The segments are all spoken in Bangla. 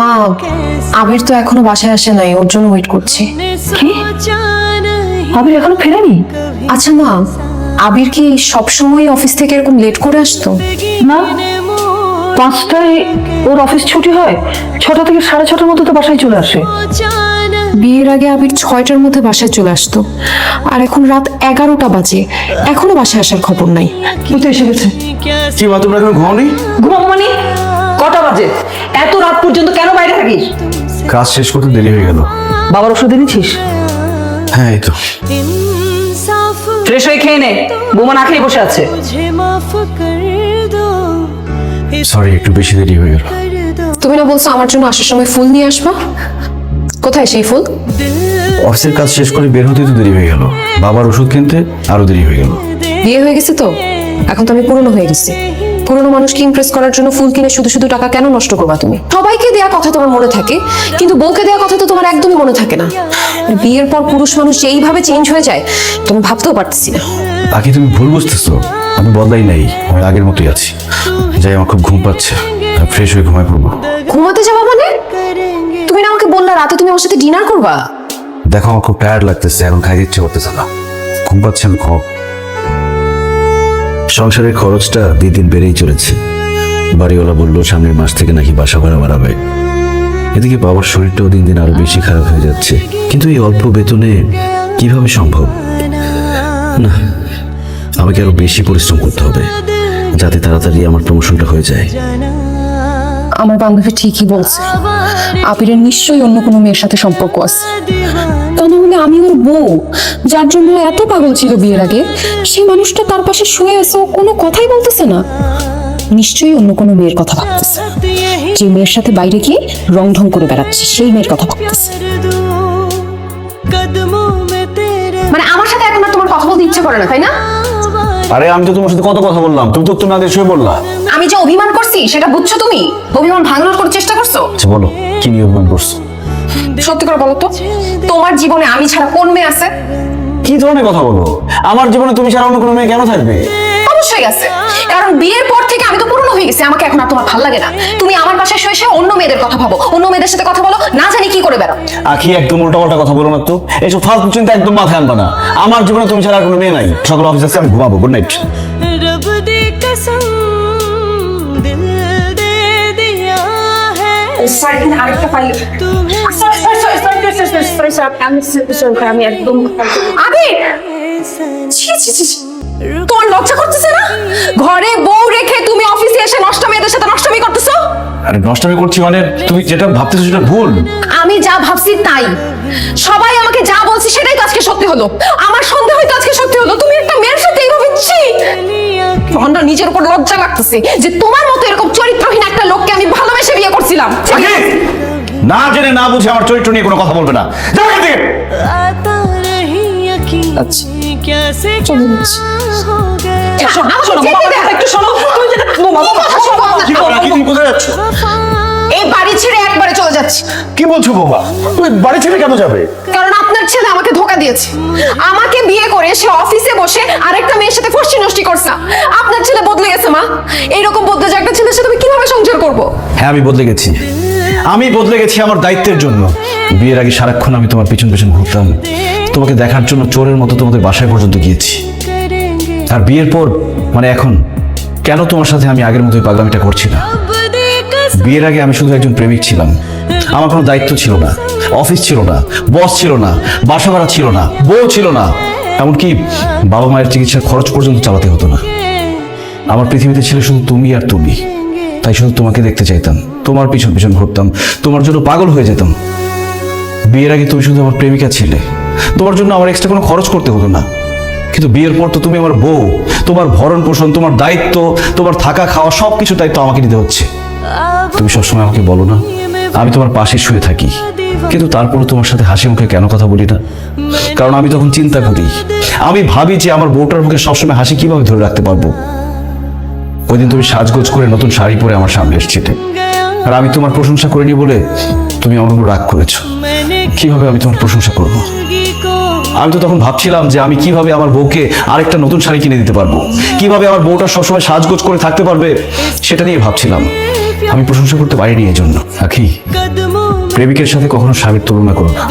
মা আবির তো এখনও বাসায় আসে নাই ওর জন্য ওয়েট করছে। আবির এখনও ফেরানি? আচ্ছা মা আবির কি সবসময় অফিস থেকে এরকম লেট করে আসতো? না পাঁচটায় ওর অফিস ছুটি হয় ছটা থেকে সাড়ে ছটার মধ্যে তো বাসায় চলে আসে। বিয়ের আগে আবির ছয়টার মধ্যে বাসায় চলে আসতো। আর এখন রাত এগারোটা বাজে। এখনও বাসায় আসার খবর নাই। কিন্তু এসে গেছে। কি মা তোমরা এখন ঘুমাও নেই ঘুমাবো মানে? কটা বাজে? এত রাত পর্যন্ত কেন বাইরে থাকিস? কাজ শেষ করতে দেরি হয়ে গেল। বাবার ওষুধ এনেছিস হ্যাঁ এই তো। ফ্রেশ হয়ে খেয়ে নে। বোমা না খেয়ে বসে আছে। সরি একটু বেশি দেরি হয়ে গেল। তুমি না বলছো আমার জন্য আসার সময় ফুল নিয়ে আসবা? কোথায় সেই ফুল? অফিসের কাজ শেষ করে বের হতে তো দেরি হয়ে গেল। বাবার ওষুধ কিনতে আরও দেরি হয়ে গেল। বিয়ে হয়ে গেছে তো? এখন তো আমি পুরনো হয়ে গেছি। পুরনো মানুষকে ইমপ্রেস করার জন্য ফুল কিনে শুধু শুধু টাকা কেন নষ্ট করবা তুমি? সবাইকে দেওয়া কথা তোমার মনে থাকে কিন্তু বউকে দেওয়া কথা তো তোমার একদমই মনে থাকে না। বিয়ের পর পুরুষ মানুষ যেইভাবে চেঞ্জ হয়ে যায় তুমি ভাবতেও পারতেছি না। বাকি তুমি ভুল বুঝতেছো। আমি বদলাই নাই আমি আগের মতোই আছি। যাই আমার খুব ঘুম পাচ্ছে। ফ্রেশ হয়ে ঘুমায় পড়ব। ঘুমাতে যাও তুমি না আমাকে বললা রাতে তুমি আমার সাথে ডিনার করবা? দেখো, আমার খুব টায়ার্ড লাগতেছে, এখন খাইতে ইচ্ছে করতেছে না। ঘুম ঘুমাবো। সংসারের খরচটা দিন দিন বেড়েই চলেছে। বাড়িওয়ালা বলল, সামনের মাস থেকে নাকি বাসা ভাড়া বাড়াবে। এদিকে বাবার শরীরটাও দিন দিন আরও বেশি খারাপ হয়ে যাচ্ছে। কিন্তু এই অল্প বেতনে কীভাবে সম্ভব? না, আমাকে আরও বেশি পরিশ্রম করতে হবে, যাতে তাড়াতাড়ি আমার প্রমোশনটা হয়ে যায়। আমার বান্ধবী ঠিকই বলছে। আপিরের নিশ্চয়ই অন্য কোনো মেয়ের সাথে সম্পর্ক আছে। তা আমি ওর বউ যার জন্য এত পাগল ছিল বিয়ের আগে সেই মানুষটা তার পাশে শুয়ে আছে কোনো কথাই বলতেছে না। নিশ্চয়ই অন্য কোনো মেয়ের কথা ভাবতেছে। যে মেয়ের সাথে বাইরে গিয়ে রং ঢং করে বেড়াচ্ছে সেই মেয়ের কথা ভাবতেছে। মানে আমার সাথে এখন আর তোমার কথা বলতে ইচ্ছে করে না তাই না? আরে আমি তো তোমার সাথে কত কথা বললাম। তুমি তো তুমি আগে শুয়ে বললা আমি যে অভিমান করছি সেটা বুঝছ তুমি? অভিমান ভাঙানোর করার চেষ্টা করছ? আচ্ছা বলো কি নিয়ে অভিমান করছ? সত্যি করে বলো তো তোমার জীবনে আমি ছাড়া কোন মেয়ে আছে? কি ধরনের কথা বলো? আমার জীবনে তুমি ছাড়া অন্য কোনো মেয়ে কেন থাকবে? হয়ে গেছে কারণ বিয়ের পর থেকে আমি তো পুরনো হয়ে গেছি আমাকে এখন আর তোমার ভালো লাগে না তুমি আমার পাশে শুয়ে শুয়ে অন্য মেয়েদের কথা ভাবো অন্য মেয়েদের সাথে কথা বলো না জানি কি করে বেড়াও আখি একদম উল্টা পাল্টা কথা বলো না তো এইসব ফালতু চিন্তা একদম মাথায় আনবা না আমার জীবনে তুমি ছাড়া কোনো মেয়ে নাই সকল অফিস আছে আমি ঘুমাবো গুড নাইট আমি একদম আবে ছি ছি ছি তোমার লজ্জা করতেছে না? ঘরে বউ রেখে তুমি অফিসে এসে নষ্ট মেয়েদের সাথে নষ্টমি করতেছো? আরে নষ্টামি করছি মানে তুমি যেটা ভাবতেছো সেটা ভুল। আমি যা ভাবছি তাই। সবাই আমাকে যা বলছে সেটাই তো আজকে সত্যি হলো। আমার সন্দেহ হয়তো আজকে সত্যি হলো। তুমি একটা মেয়ের সাথে এইভাবে ছি! लिया নিজের উপর লজ্জা লাগতেছে যে তোমার মতো এরকম চরিত্রহীন একটা লোককে আমি ভালোবেসে বিয়ে করছিলাম। না জেনে না বুঝে আমার চরিত্র নিয়ে কোনো কথা বলবে না। যাও আপনার ছেলে অফিসে বসে আরেকটা মেয়ের সাথে নষ্টি করছে আপনার ছেলে বদলে গেছে মা এইরকম বদলে যে একটা ছেলের সাথে আমি কীভাবে সংসার করব হ্যাঁ আমি বদলে গেছি আমি বদলে গেছি আমার দায়িত্বের জন্য বিয়ের আগে সারাক্ষণ আমি তোমার পিছন পিছন ঘুরতাম তোমাকে দেখার জন্য চোরের মতো তোমাদের বাসায় পর্যন্ত গিয়েছি। আর বিয়ের পর মানে এখন, কেন তোমার সাথে আমি আগের মতোই পাগলামিটা করছি না? বিয়ের আগে আমি শুধু একজন প্রেমিক ছিলাম। আমার কোনো দায়িত্ব ছিল না, অফিস ছিল না, বস ছিল না, বাসা ভাড়া ছিল না, বউ ছিল না। এমনকি বাবা মায়ের চিকিৎসার খরচ পর্যন্ত চালাতে হতো না। আমার পৃথিবীতে ছিল শুধু তুমি আর তুমি। তাই শুধু তোমাকে দেখতে চাইতাম, তোমার পিছন পিছন ঘুরতাম, তোমার জন্য পাগল হয়ে যেতাম। বিয়ের আগে তুমি শুধু আমার প্রেমিকা ছিলে। তোমার জন্য আমার এক্সট্রা কোনো খরচ করতে হতো না। কিন্তু বিয়ের পর তো তুমি আমার বউ, তোমার ভরণ পোষণ, তোমার দায়িত্ব, তোমার থাকা খাওয়া সব কিছু দায়িত্ব আমাকে নিতে হচ্ছে। তুমি সবসময় আমাকে বলো না, আমি তোমার পাশে শুয়ে থাকি। কিন্তু তারপরে তোমার সাথে হাসি মুখে কেন কথা বলি না? কারণ আমি তখন চিন্তা করি, আমি ভাবি যে আমার বউটার মুখে সবসময় হাসি কীভাবে ধরে রাখতে পারব? ওই দিন তুমি সাজগোজ করে নতুন শাড়ি পরে আমার সামনে এসছিলে। আর আমি তোমার প্রশংসা করিনি বলে তুমি আমার রাগ করেছ। কীভাবে আমি তোমার প্রশংসা করব? আমি তো তখন ভাবছিলাম যে আমি কীভাবে আমার বউকে আরেকটা নতুন শাড়ি কিনে দিতে পারব? কীভাবে আমার বউটা সবসময় সাজগোজ করে থাকতে পারবে? সেটা নিয়ে ভাবছিলাম। আমি প্রশংসা করতে পারিনি এই জন্য আখি। প্রেমিকের সাথে কখনো স্বামীর তুলনা করো না।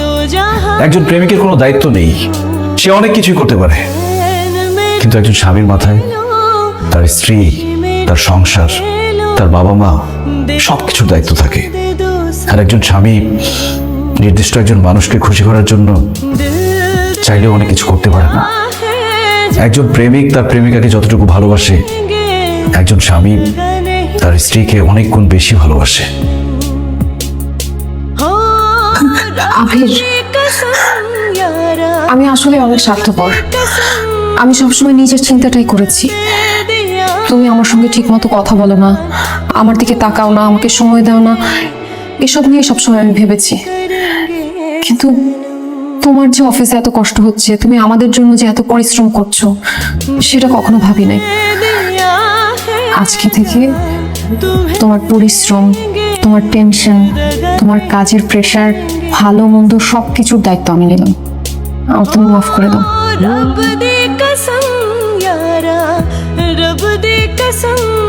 একজন প্রেমিকের কোনো দায়িত্ব নেই। সে অনেক কিছুই করতে পারে। কিন্তু একজন স্বামীর মাথায় তার স্ত্রী, তার সংসার, তার বাবা মা সব কিছুর দায়িত্ব থাকে। আর একজন স্বামী নির্দিষ্ট একজন মানুষকে খুশি করার জন্য চাইলেও অনেক কিছু করতে পারে না। একজন প্রেমিক তার প্রেমিকাকে যতটুকু ভালোবাসে, একজন স্বামী তার স্ত্রীকে অনেক গুণ বেশি ভালোবাসে। আমি আসলে অনেক স্বার্থপর। আমি সবসময় নিজের চিন্তাটাই করেছি। তুমি আমার সঙ্গে ঠিকমতো কথা বলো না, আমার দিকে তাকাও না, আমাকে সময় দাও না। এসব নিয়ে সবসময় আমি ভেবেছি। কিন্তু তোমার যে অফিসে এত কষ্ট হচ্ছে, তুমি আমাদের জন্য যে এত পরিশ্রম করছ, সেটা কখনো ভাবি নাই। আজকে থেকে তোমার পরিশ্রম, তোমার টেনশন, তোমার কাজের প্রেশার ভালো মন্দ সব কিছুর দায়িত্ব আমি নিলাম। আর তুমি মাফ করে দাও। রব দে কসম রব দে কসম।